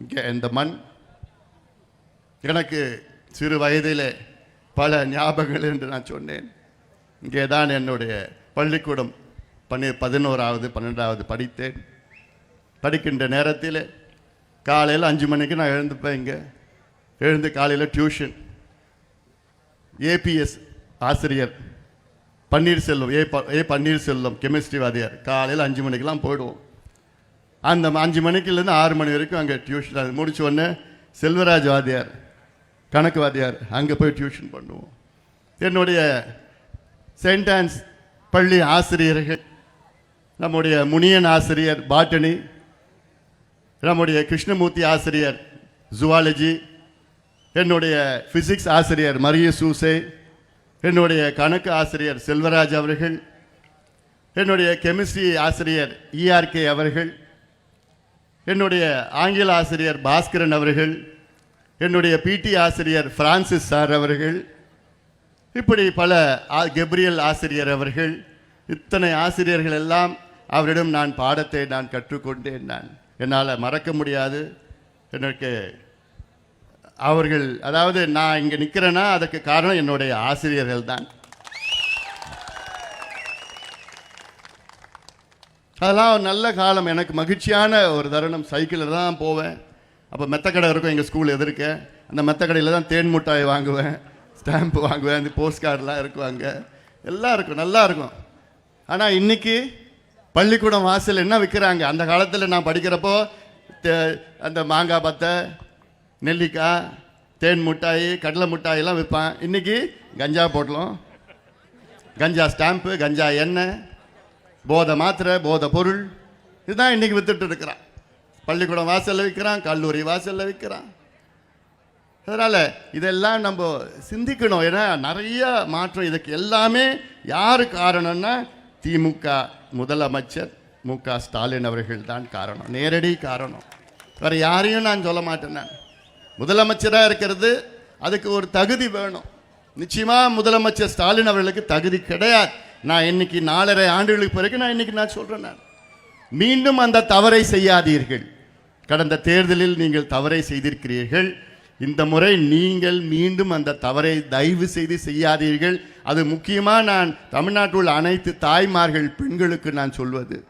இங்கே இந்த மண் எனக்கு சிறு வயதிலே பல ஞாபகங்கள் என்று நான் சொன்னேன். இங்கே தான் என்னுடைய பள்ளிக்கூடம் பன்னி பதினோராவது பன்னெண்டாவது படித்தேன். படிக்கின்ற நேரத்தில் காலையில் அஞ்சு மணிக்கு நான் எழுந்துப்பேன் இங்கே. எழுந்து காலையில் டியூஷன். ஏபிஎஸ் ஆசிரியர் பன்னீர்செல்வம் ஏ ப ஏ பன்னீர்செல்வம் கெமிஸ்ட்ரி வாதியார் காலையில் அஞ்சு மணிக்கெல்லாம் போயிடுவோம். அந்த அஞ்சு மணிக்குலேருந்து ஆறு மணி வரைக்கும் அங்கே டியூஷன் அது முடிச்ச உடனே செல்வராஜ் வாத்தியார் கணக்கு வாத்தியார் அங்கே போய் டியூஷன் பண்ணுவோம். என்னுடைய செயின்ட் ஆன்ஸ் பள்ளி ஆசிரியர்கள் நம்முடைய முனியன் ஆசிரியர் பாட்டனி நம்முடைய கிருஷ்ணமூர்த்தி ஆசிரியர் ஜுவாலஜி என்னுடைய ஃபிசிக்ஸ் ஆசிரியர் மரிய சூசே என்னுடைய கணக்கு ஆசிரியர் செல்வராஜ் அவர்கள் என்னுடைய கெமிஸ்ட்ரி ஆசிரியர் இஆர்கே அவர்கள் என்னுடைய ஆங்கில ஆசிரியர் பாஸ்கரன் அவர்கள் என்னுடைய பிடி ஆசிரியர் பிரான்சிஸ் சார் அவர்கள் இப்படி பல கெப்ரியல் ஆசிரியர் அவர்கள் இத்தனை ஆசிரியர்கள் எல்லாம் அவரிடம் நான் பாடத்தை நான் கற்றுக்கொண்டேன் நான். என்னால் மறக்க முடியாது. எனக்கு அவர்கள் அதாவது நான் இங்கே நிற்கிறேன்னா அதற்கு காரணம் என்னுடைய ஆசிரியர்கள் தான். அதெல்லாம் ஒரு நல்ல காலம். எனக்கு மகிழ்ச்சியான ஒரு தருணம். சைக்கிளில் தான் போவேன். அப்போ மெத்தக்கடை இருக்கும் எங்கள் ஸ்கூல் எதிர்க்க. அந்த மெத்தக்கடையில் தான் தேன் முட்டாய் வாங்குவேன். ஸ்டாம்ப் வாங்குவேன். அந்த போஸ்ட் கார்டெலாம் இருக்கும் அங்கே எல்லாம் இருக்கும். நல்லா இருக்கும். ஆனால் இன்னைக்கு பள்ளிக்கூடம் வாசல் என்ன விற்கிறாங்க அந்த காலத்தில் நான் படிக்கிறப்போ தே- அந்த மாங்காய் பத்தை நெல்லிக்காய் தேன் மிட்டாய் கடலை மிட்டாயெல்லாம் விற்பான் இன்றைக்கி கஞ்சா போட்டலாம் கஞ்சா ஸ்டாம்ப்பு கஞ்சா எண்ணெய். போதை மாத்திரை போதை பொருள். இதுதான் இன்னைக்கு வித்துட்டு இருக்கிறான். பள்ளிக்கூடம் வாசலில் விற்கிறான் கல்லூரி வாசலில் விற்கிறான் அதனால் இதெல்லாம் நம்ம சிந்திக்கணும். ஏன்னா நிறைய மாற்றம். இதுக்கு எல்லாமே யார் காரணம்னா திமுக முதலமைச்சர் மு க ஸ்டாலின் அவர்கள் தான் காரணம். நேரடி காரணம். வேறு யாரையும் நான் சொல்ல மாட்டேன் நான். முதலமைச்சராக இருக்கிறது அதுக்கு ஒரு தகுதி வேணும். நிச்சயமாக முதலமைச்சர் ஸ்டாலின் அவர்களுக்கு தகுதி கிடையாது. நான் இன்னைக்கு நாலரை ஆண்டுகளுக்கு பிறகு நான் இன்னைக்கு நான் சொல்றேன் நான். மீண்டும் அந்த தவறை செய்யாதீர்கள். கடந்த தேர்தலில் நீங்கள் தவறை செய்திருக்கிறீர்கள். இந்த முறை நீங்கள் மீண்டும் அந்த தவறை தயவு செய்து செய்யாதீர்கள். அது முக்கியமாக நான் தமிழ்நாட்டில் உள்ள அனைத்து தாய்மார்கள் பெண்களுக்கு நான் சொல்வது.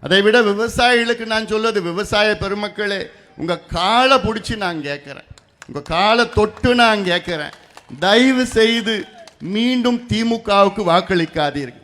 அதை விட விவசாயிகளுக்கு நான் சொல்வது விவசாய பெருமக்களே உங்கள் காலை பிடிச்சி நான் கேட்குறேன். உங்கள் காலை தொட்டு நான் கேட்குறேன். தயவு செய்து மீண்டும் திமுகவுக்கு வாக்களிக்காதீர்கள்.